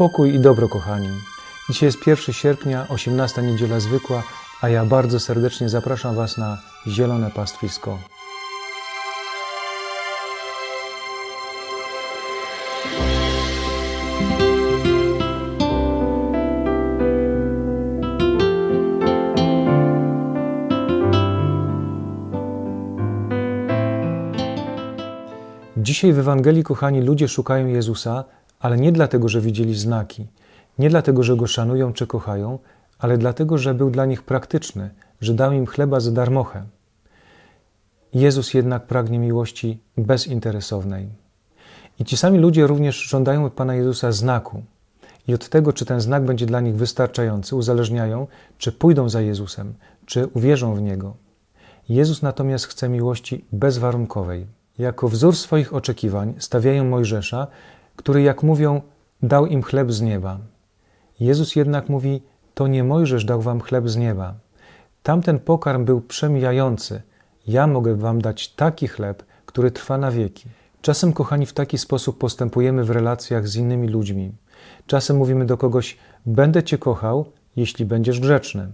Pokój i dobro, kochani. Dzisiaj jest 1 sierpnia, 18 niedziela zwykła, a ja bardzo serdecznie zapraszam Was na zielone pastwisko. Dzisiaj w Ewangelii, kochani, ludzie szukają Jezusa, ale nie dlatego, że widzieli znaki, nie dlatego, że go szanują czy kochają, ale dlatego, że był dla nich praktyczny, że dał im chleba za darmochę. Jezus jednak pragnie miłości bezinteresownej. I ci sami ludzie również żądają od Pana Jezusa znaku. I od tego, czy ten znak będzie dla nich wystarczający, uzależniają, czy pójdą za Jezusem, czy uwierzą w Niego. Jezus natomiast chce miłości bezwarunkowej. Jako wzór swoich oczekiwań stawiają Mojżesza, który, jak mówią, dał im chleb z nieba. Jezus jednak mówi: To nie Mojżesz dał wam chleb z nieba. Tamten pokarm był przemijający. Ja mogę wam dać taki chleb, który trwa na wieki. Czasem, kochani, w taki sposób postępujemy w relacjach z innymi ludźmi. Czasem mówimy do kogoś: Będę cię kochał, jeśli będziesz grzeczny.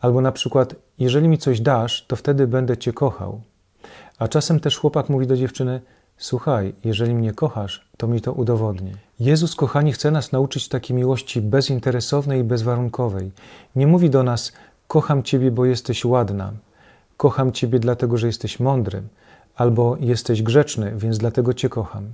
Albo na przykład: Jeżeli mi coś dasz, to wtedy będę cię kochał. A czasem też chłopak mówi do dziewczyny: Słuchaj, jeżeli mnie kochasz, to mi to udowodni. Jezus, kochani, chce nas nauczyć takiej miłości bezinteresownej i bezwarunkowej. Nie mówi do nas: Kocham Ciebie, bo jesteś ładna, kocham Ciebie dlatego, że jesteś mądry, albo jesteś grzeczny, więc dlatego Cię kocham.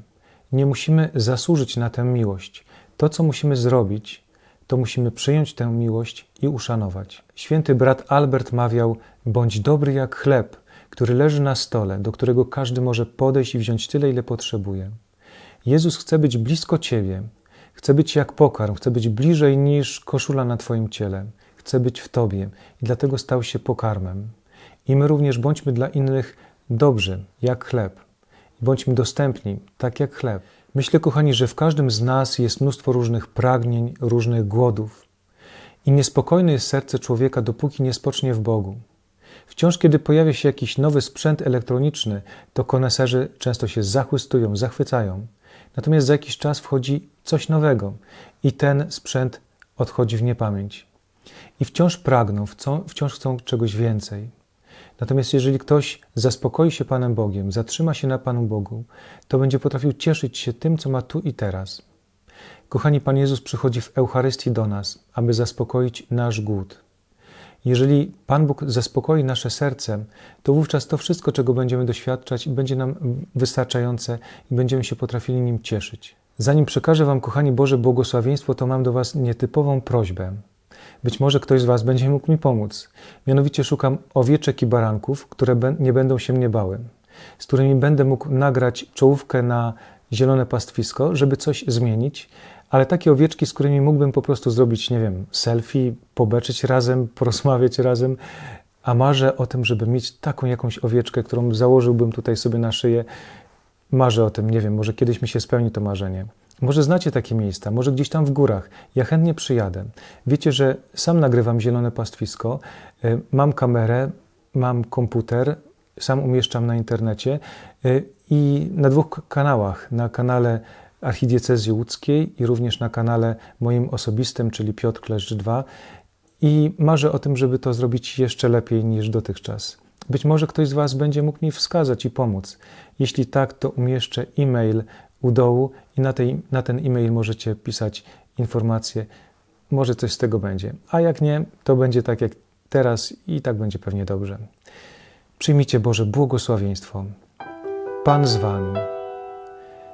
Nie musimy zasłużyć na tę miłość. To, co musimy zrobić, to musimy przyjąć tę miłość i uszanować. Święty brat Albert mawiał: Bądź dobry jak chleb który leży na stole, do którego każdy może podejść i wziąć tyle, ile potrzebuje. Jezus chce być blisko Ciebie, chce być jak pokarm, chce być bliżej niż koszula na Twoim ciele, chce być w Tobie i dlatego stał się pokarmem. I my również bądźmy dla innych dobrzy, jak chleb. Bądźmy dostępni, tak jak chleb. Myślę, kochani, że w każdym z nas jest mnóstwo różnych pragnień, różnych głodów. I niespokojne jest serce człowieka, dopóki nie spocznie w Bogu. Wciąż, kiedy pojawia się jakiś nowy sprzęt elektroniczny, to koneserzy często się zachwystują, zachwycają. Natomiast za jakiś czas wchodzi coś nowego i ten sprzęt odchodzi w niepamięć. I wciąż pragną, wciąż chcą czegoś więcej. Natomiast jeżeli ktoś zaspokoi się Panem Bogiem, zatrzyma się na Panu Bogu, to będzie potrafił cieszyć się tym, co ma tu i teraz. Kochani, Pan Jezus przychodzi w Eucharystii do nas, aby zaspokoić nasz głód. Jeżeli Pan Bóg zaspokoi nasze serce, to wówczas to wszystko, czego będziemy doświadczać, będzie nam wystarczające i będziemy się potrafili nim cieszyć. Zanim przekażę Wam, kochani Boże, błogosławieństwo, to mam do Was nietypową prośbę. Być może ktoś z Was będzie mógł mi pomóc. Mianowicie szukam owieczek i baranków, które nie będą się mnie bały, z którymi będę mógł nagrać czołówkę na zielone pastwisko, żeby coś zmienić, ale takie owieczki, z którymi mógłbym po prostu zrobić, nie wiem, selfie, pobeczyć razem, porozmawiać razem, a marzę o tym, żeby mieć taką jakąś owieczkę, którą założyłbym tutaj sobie na szyję. Marzę o tym, nie wiem, może kiedyś mi się spełni to marzenie. Może znacie takie miejsca, może gdzieś tam w górach. Ja chętnie przyjadę. Wiecie, że sam nagrywam zielone pastwisko, y, mam kamerę, mam komputer, sam umieszczam na internecie y, i na dwóch kanałach. Na kanale Archidiecezji Łódzkiej i również na kanale moim osobistym, czyli Piotr Kleszcz 2 i marzę o tym, żeby to zrobić jeszcze lepiej niż dotychczas. Być może ktoś z Was będzie mógł mi wskazać i pomóc. Jeśli tak, to umieszczę e-mail u dołu i na, tej, na ten e-mail możecie pisać informacje. Może coś z tego będzie. A jak nie, to będzie tak jak teraz i tak będzie pewnie dobrze. Przyjmijcie Boże błogosławieństwo. Pan z Wami.